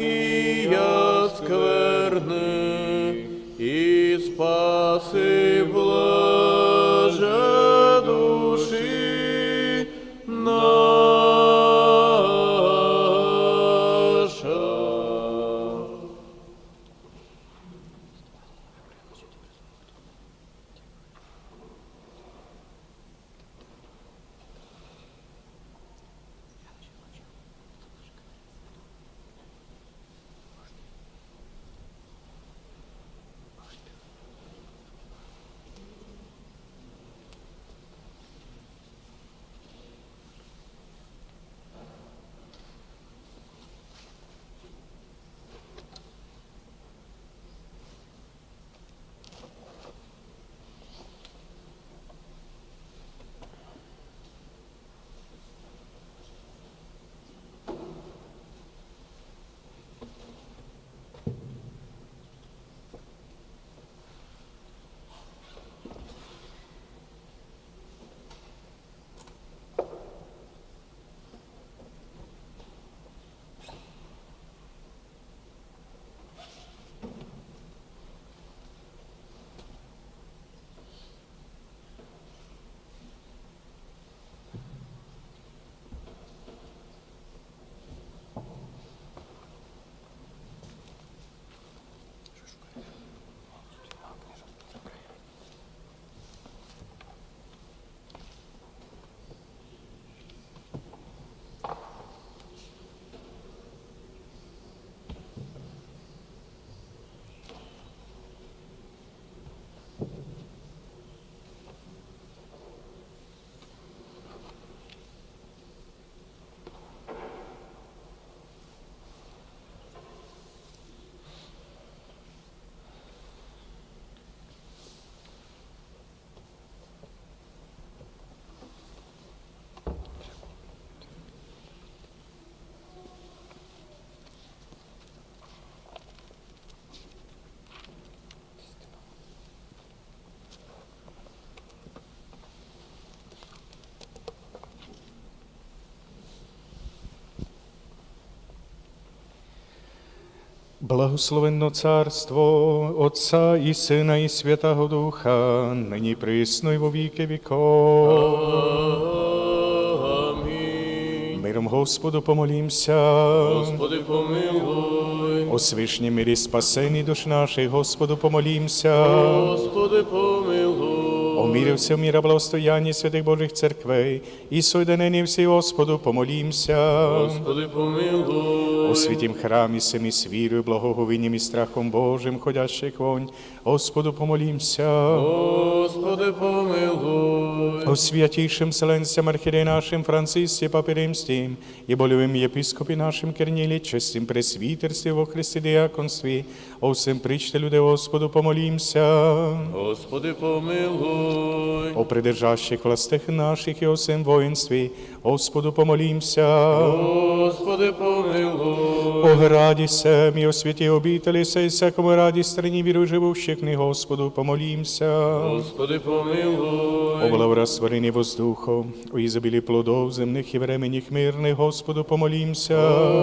гріхія скверни, і спаси блаже Благословенно царство Отца і Сина, і Святого Духа, нині присно, і во віки віков. Амінь. Миром Господу помолімся. Господи, помилуй. О свишній мирі спасені душ наших, Господу помолімся. Господи, помилуй. О мірі мира міра святых Божьих церквей, і соєдинені всі, Господу помолімся. Господи, помилуй. У святім храмі семі с вірою, благоговінням і страхом Божим, ходящих вонь, Господу помолімся. Господи, помилуй. О святейшим Вселенцям архиерея нашим Франциске Папе Римским и болевым епископе нашим Корниле, честим пресвитерстве во Христе диаконстве, о всем причте люди Господу помолимся. Господи, помилуй. О придержащих властях наших и о всем воинстве, Господу помолимся. Господи, помилуй. О граді сем і о святі обітелі сей всякому раді страні віру живущих, не Господу помолимся. Господи, помилуй. О помилуй. благорастворении воздухов, о изобилии плодов земных и временних мирных, Господу помолимся.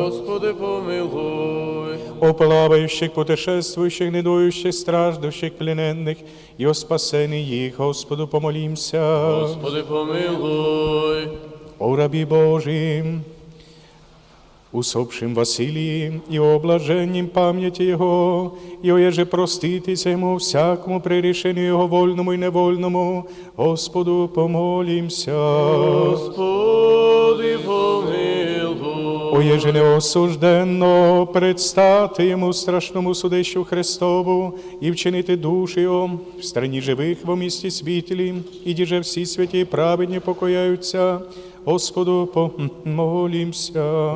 Господи, помилуй. О плавающих, путешествующих, недующих, страждущих, плененных и о спасении их, Господу помолимся. Господи, помилуй. О рабі Божим, усопшим Василии и о пам'яті Його, і о еже проститися йому всякому при Його вольному і невольному, Господу помолімся. Господи, помилуй. О еже неосужденно предстати йому страшному судищу Христову і вчинити душі Його в страні живих во місті світлі, і діже всі святі праведні покояються, Господу помолімся.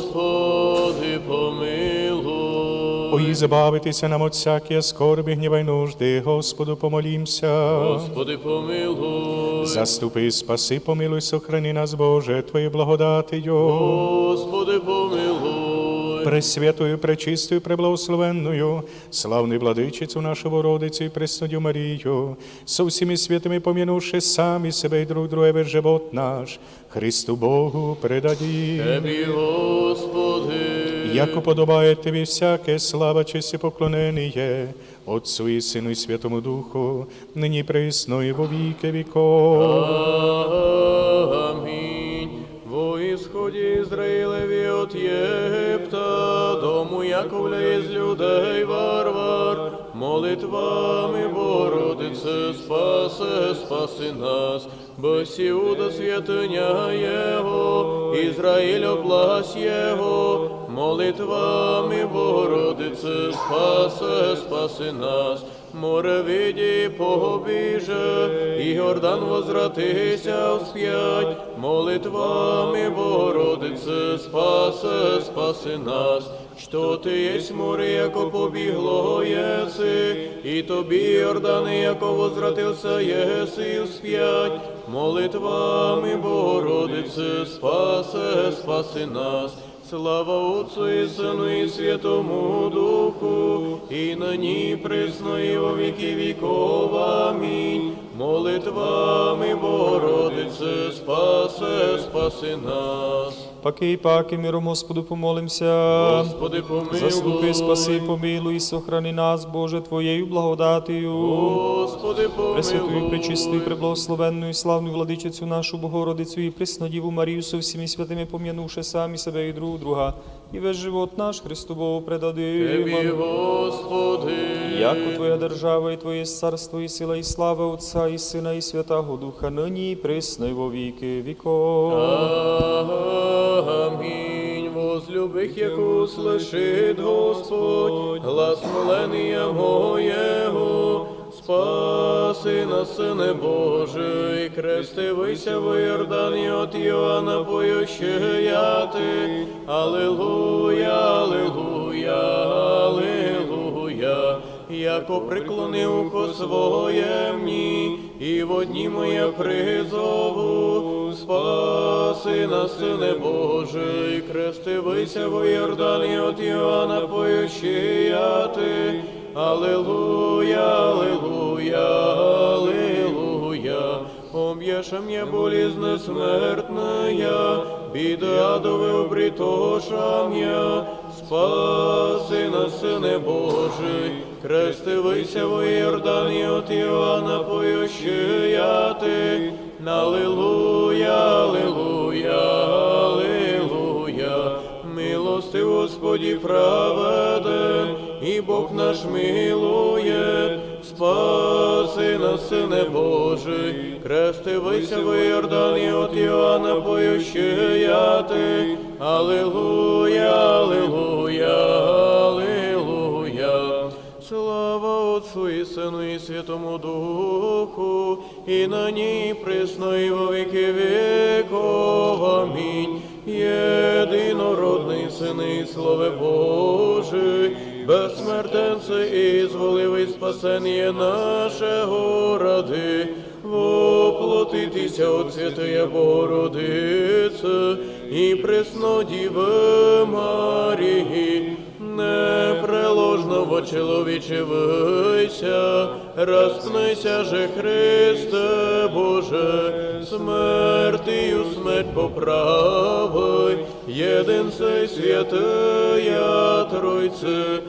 Господи, помилуй. Ой, забавитися нам от всякі скорби, гніва й нужди, Господу помолімся. Господи, помилуй. Заступи, спаси, помилуй, сохрани нас, Боже, Твоєю благодатію. Господи, помилуй. Пресвятою, пречистою, преблагословенною, славною владичицю нашу Богородицю і Преснодю Марію, со всіми святими пом'янувши самі себе і друг друге весь живот наш, Христу Богу предаді. Тебі, Господи. як уподобає тобі всяке слава, честь і поклонення, Отцу і Сину і Святому Духу, нині присно і во віки віков. Во Ізраїлеві от Єгипта, дому Яковля із людей варвар, молитвами Богородице, спасе, спаси нас, бо сіуда святиня Його, Ізраїль область Його, молитвами Богородице, спасе, спаси нас, море виді побіже, і Йордан возвратися всп'ять, молитвами Богородице, спасе, спаси нас, що ти єсть море, яко побігло єси, і тобі, Йордане, яко возвратився єси всп'ять, молитвами Богородице, спасе, спаси нас. Слава Отцу і Сину і Святому Духу, і на ній присно і во віки віков. Амінь. Молитвами Богородице, спасе, спаси нас. Паки і паки, миром Господу помолимся. Господи, помилуй. Заступи, спаси, помилуй і сохрани нас, Боже, Твоєю благодатію. Господи, Пресвятую, помилуй. пречистую, преблагословенну і славну владичицю нашу Богородицю і Преснодіву Марію со всіми святими пом'янувши самі себе і друг друга, і весь живот наш Христу Богу Тебі. Господи. Яко Твоя держава і Твоє царство, і сила, і слава Отця, і Сина, і Святого Духа, нині і присно, і во віки віков. Амінь. Возлюбих, яку услышит Господь, глас моления моєго, спаси нас, Сине Божий, крестивися в Йордані от Йоанна поющеяти. Аллилуйя, аллилуйя, аллилуйя. Яко приклони ухо своє мені, і в одні моя призову, спаси нас, Сине Божий, крестивися в Йордані от Йоанна поющияти. Аллилуйя, аллилуйя, аллилуйя. Об'єша мне болізне смертная, біди адове обрітоша я, спаси нас, Сине Божий, крестивися в Йордані от Іоанна поющияти. Аллилуйя, аллилуйя, аллилуйя. Милости Господі праведен, і Бог наш милує, спаси нас, Сине Божий, крестивися в Йордані от Іоанна поющияти. Аллилуйя, аллилуйя, аллилуйя. Слава Отцу і Сину і Святому Духу, і на ній присно і во віки віков. Амінь. Єдинородний Син і Слове Божий, безсмертенце і зволивий спасення нашого ради, воплотитися от Святої Богородице і пресно Діви Марії, непреложно во чоловіче вися, розпнися же Христе Боже, смертію смерть поправи, єдин сей святия Тройце,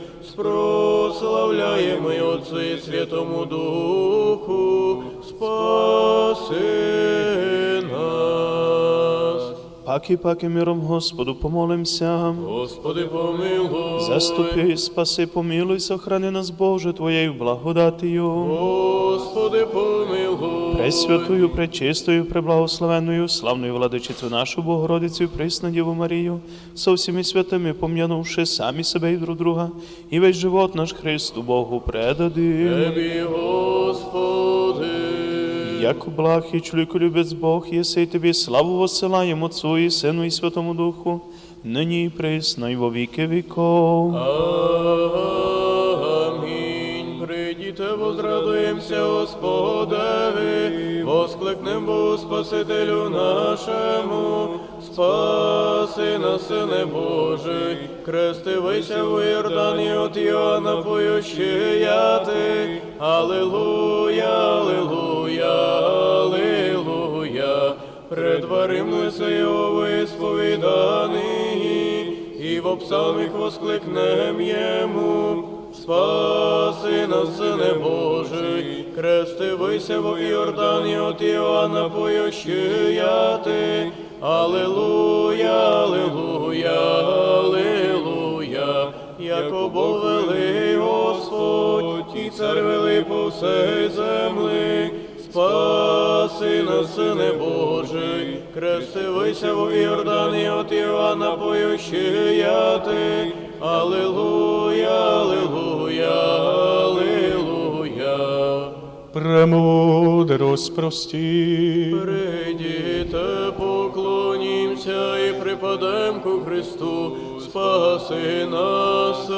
спрославляємо Отцю і Святому Духу, спаси нас. Паки, паки, миром Господу помолимся. Господи, помилуй. Заступи, спаси, помилуй, сохрани нас, Боже, Твоєю благодатію. Господи, помилуй. Пресвятую, пречистою, преблагословенною, славною владичицю нашу Богородицю, і присну Діву Марію, со всіми святими пом'янувши самі себе і друг друга, і весь живот наш Христу Богу предадим. Тебі, Господи. Як благ і чоловіку любець Бог, єси тобі славу воссилаємо Отцу і Сину і Святому Духу, нині і присно, і во віки віков. Амінь. Прийдіте, возрадуємося, Господеві, воскликнем Богу Спасителю нашому, спаси нас, Сине Божий, крестивися в Йордані от Йоанна поющияти. Аллилуйя, аллилуйя, аллилуйя. Предваримося його висповіданий, і в обсамих воскликнем Йому. Спаси нас, Сине Божий, крестивися в Іордані от Іоанна поющияти. Аллилуйя, аллилуйя, аллилуйя, яко Бог велий Господь, і цар велий по всей землі. Спаси нас, Сине Божий, крестивися в Іордані от Іоанна поющияти. Аллилуйя, аллилуйя, аллилуйя. Премудрость прости. Прийдіте, поклонімся і припадем ку Христу, спаси нас,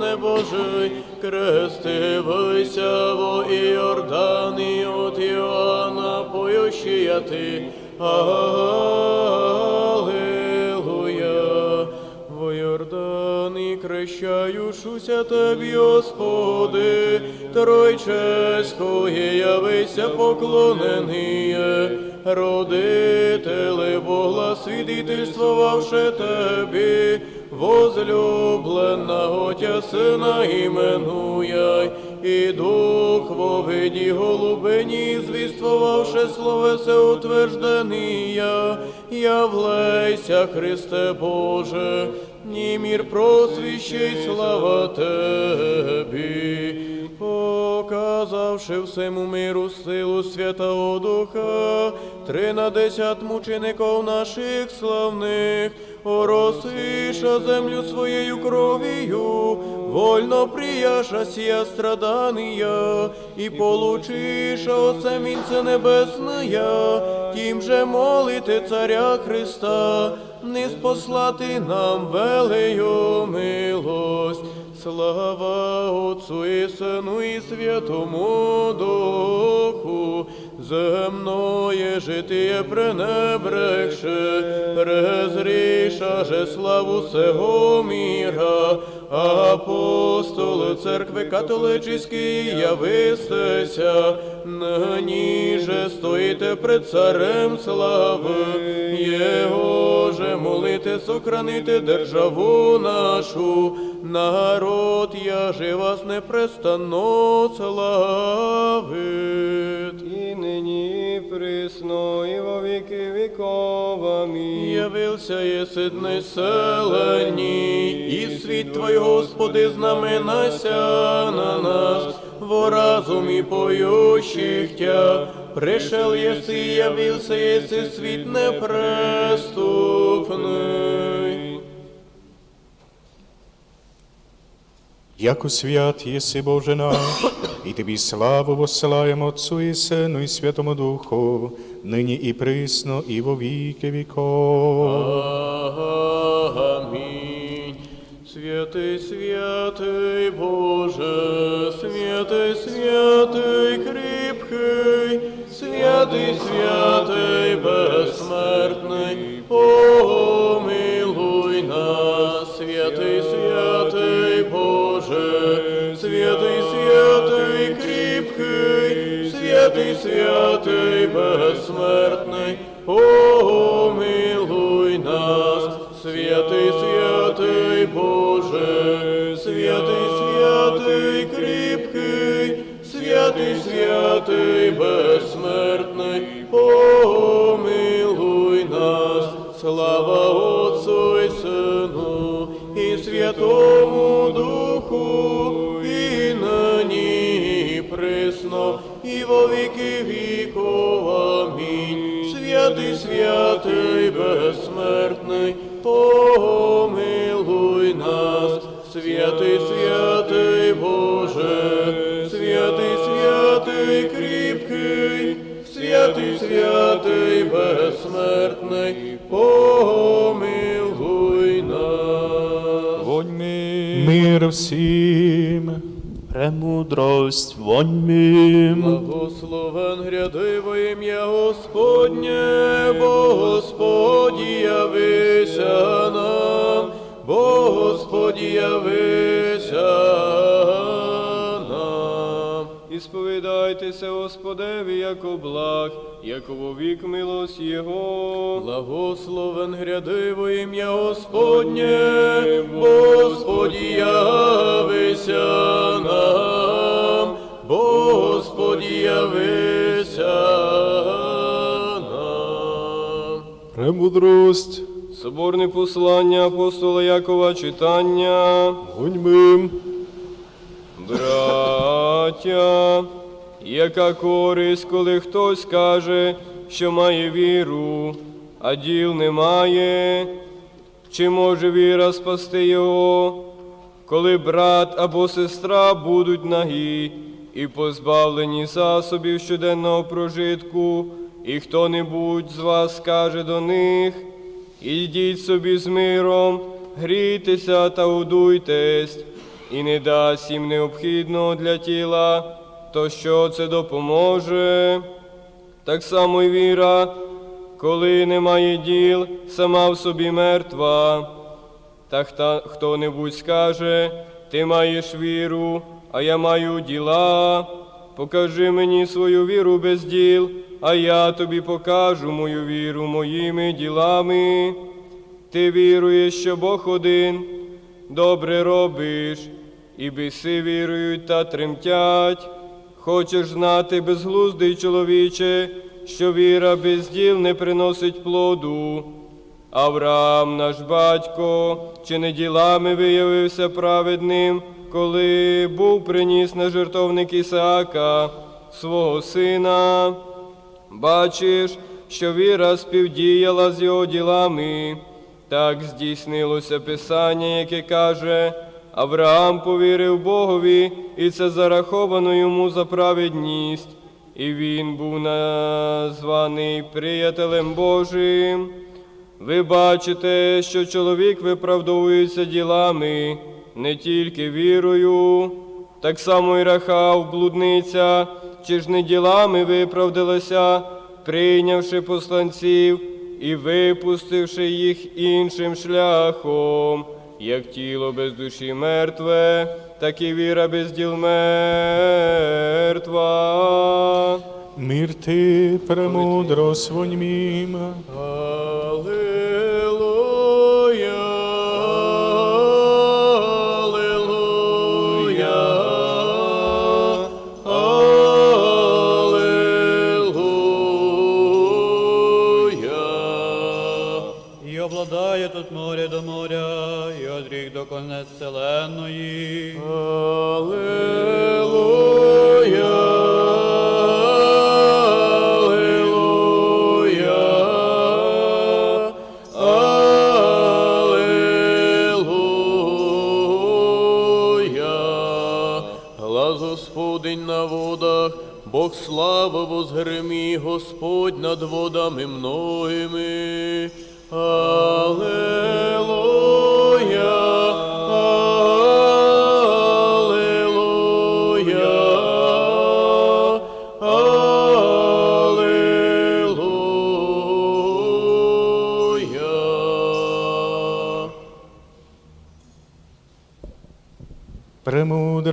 не Божий, крестивайся во Іордані от Іоанна, поющия ти. Аллилуйя. Йордані крещаюшуся Тебі, Господи, Трой чеської явися поклоненіє, родителе Бога свідительствувавши Тебі, возлюблена Отя Сина іменуяй, і Дух во виді голубині, звіствувавши словесе утвержденія, явлейся, Христе Боже, ні мір просвіщий слава Тебі, показавши всему миру силу Святого Духа, тринадесят мучеников наших славних, оросиша землю своєю кров'ю, вольно прияша сія страдания, і получиша осемінце небесная, тим же молити царя Христа, не спослати нам велею милость. Слава Отцу і Сину і Святому Духу, земное житие пренебрегше, презріша же славу сего міра, апостоли церкви католическій явистеся, нині же стоїте пред царем слави, Його же молите, сохраните державу нашу, народ я же вас непрестанно славит. Явився єси селені, і світ Твой, Господи, знаменася на нас, во разумі поющих Тя. Пришел єси, явився єси світ непреступний. Яко свят єси Боже наш, і тобі славу воссилаємо Отцу і Сину і Святому Духу, нині і присно, і во віки віков. Амінь. Святий, святий Боже, святий, святий кріпкий, святий, святий безсмертний, святий, безсмертний, і во віки віков. Амінь. Святий, святий, безсмертний, помилуй нас, святий, святий Боже, святий, святий кріпкий, святий, святий, безсмертний, помилуй нас. Вонь ми. Мир всім. Премудрость вонь. Благословен гряди во ім'я Господнє, бо сповідайтеся Господеві, яко благ, яко вовік милость Його. Благословен гряди во ім'я Господнє, Господі явися нам, Господі явися нам. Премудрость, Соборне послання апостола Якова читання. гуньми, Браття, яка користь, коли хтось каже, що має віру, а діл немає, чи може віра спасти його, коли брат або сестра будуть нагі і позбавлені засобів щоденного прожитку, і хто-небудь з вас скаже до них, ідіть собі з миром, грійтеся та удуйтесь, і не дасть їм необхідного для тіла, то що це допоможе? Так само й віра, коли немає діл, сама в собі мертва. Та хто-небудь скаже, ти маєш віру, а я маю діла. Покажи мені свою віру без діл, а я тобі покажу мою віру моїми ділами. Ти віруєш, що Бог один, добре робиш, і біси вірують та тремтять. Хочеш знати, безглуздий чоловіче, що віра без діл не приносить плоду. Авраам, наш батько, чи не ділами виявився праведним, коли був приніс на жертовник Ісаака, свого сина. Бачиш, що віра співдіяла з його ділами. Так здійснилося Писання, яке каже, Авраам повірив Богові, і це зараховано йому за праведність, і він був названий приятелем Божим. Ви бачите, що чоловік виправдовується ділами, не тільки вірою, так само і Рахав, блудниця, чи ж не ділами виправдалася, прийнявши посланців і випустивши їх іншим шляхом, як тіло без душі мертве, так і віра без діл мертва. мир ти, премудро воньмім. Аллилуйя, вселенної. Аллилуйя, Аллилуйя, Аллилуйя. Глас Господень на водах, Бог слава возгремі, Господь над водами многими.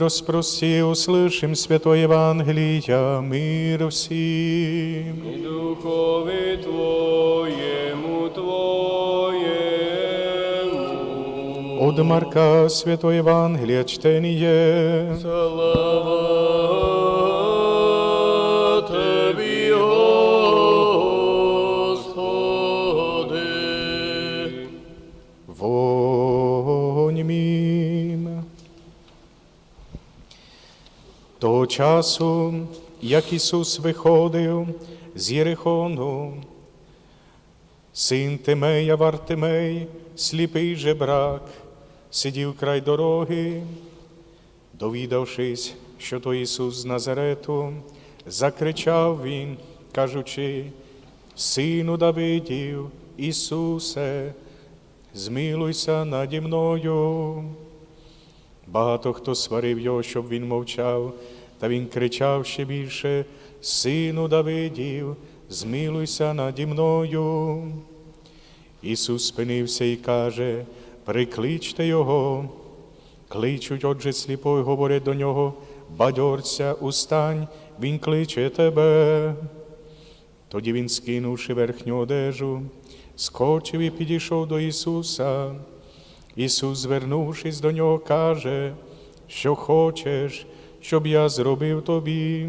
Премудрость проси, услышим Святое Евангелие, мир всем. И духови Твоєму, Твоему. От Марка Святое Евангелие чтение. Слава часу, як Ісус виходив з Єрихону, син Тимея Вартимей, сліпий жебрак, сидів край дороги, довідавшись, що то Ісус з Назарету, закричав він, кажучи, Сину Давидів, Ісусе, змилуйся наді мною. Багато хто сварив його, щоб він мовчав, та він кричав ще більше: Сину Давидів, змилуйся наді мною. Ісус спинився і каже: Прикличте його. Кличуть, отже, сліпой, говорять до нього, бадьорця, устань, він кличе тебе. Тоді він, скинувши верхню одежу, скочив і підійшов до Ісуса. Ісус, звернувшись до нього, каже, що хочеш, щоб я зробив тобі.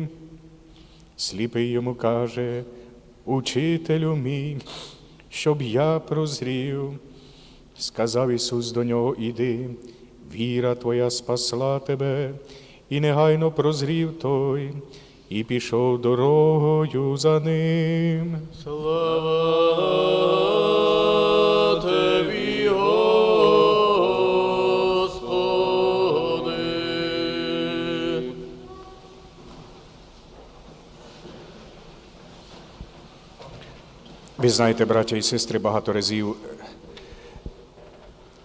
Сліпий йому каже, Учителю мій, щоб я прозрів. Сказав Ісус до нього, іди, віра твоя спасла тебе, і негайно прозрів той, і пішов дорогою за ним. Слава Ви знаєте, браття і сестри, багато разів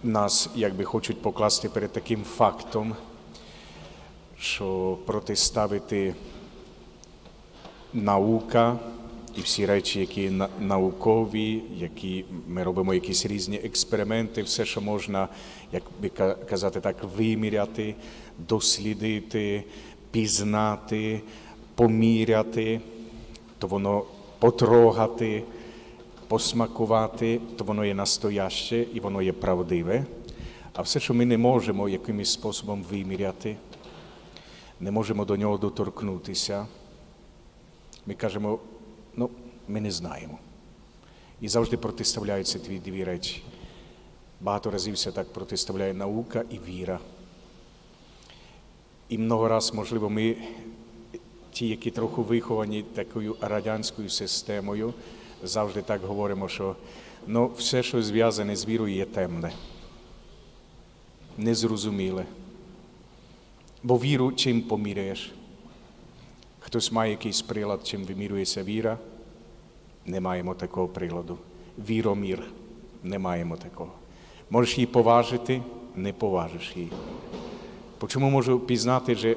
нас якби хочуть покласти перед таким фактом, що протиставити наука і всі речі, які наукові, які ми робимо якісь різні експерименти, все, що можна, як би казати так, виміряти, дослідити, пізнати, поміряти, то воно потрогати, посмакувати, то воно є настояще і воно є правдиве. А все, що ми не можемо якимось способом виміряти, не можемо до нього доторкнутися, ми кажемо, ну, ми не знаємо. І завжди протиставляються дві дві речі. Багато разів все так протиставляє наука і віра. І много раз, можливо, ми, ті, які трохи виховані такою радянською системою, завжди так говоримо, що ну, все, що зв'язане з вірою, є темне, незрозуміле. Бо віру чим поміряєш? Хтось має якийсь прилад, чим вимірюється віра? Не маємо такого приладу. Віромір. Не маємо такого. Можеш її поважити, не поважиш її. Чому можу пізнати,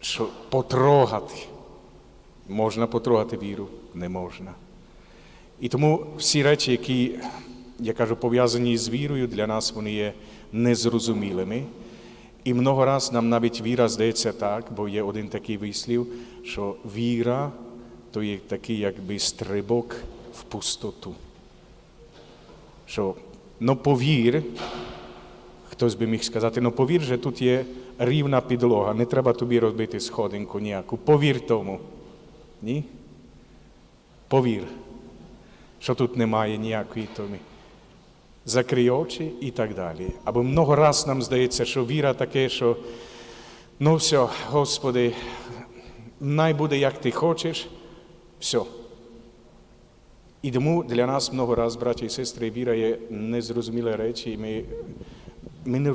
що потрогати? Можна потрогати віру? Не можна. І тому всі речі, які, я кажу, пов'язані з вірою, для нас вони є незрозумілими. І много раз нам навіть віра здається так, бо є один такий вислів, що віра то є такий якби стрибок в пустоту. Що ну повір, хтось би міг сказати, ну повір, що тут є рівна підлога, не треба тобі робити сходинку ніяку. Повір тому. Ні? Повір, що тут немає ніякої томі. Закрий очі і так далі. Або много раз нам здається, що віра таке, що ну все, Господи, най буде, як ти хочеш, все. І тому для нас много раз, браті і сестри, віра є незрозуміла речі, і ми, ми не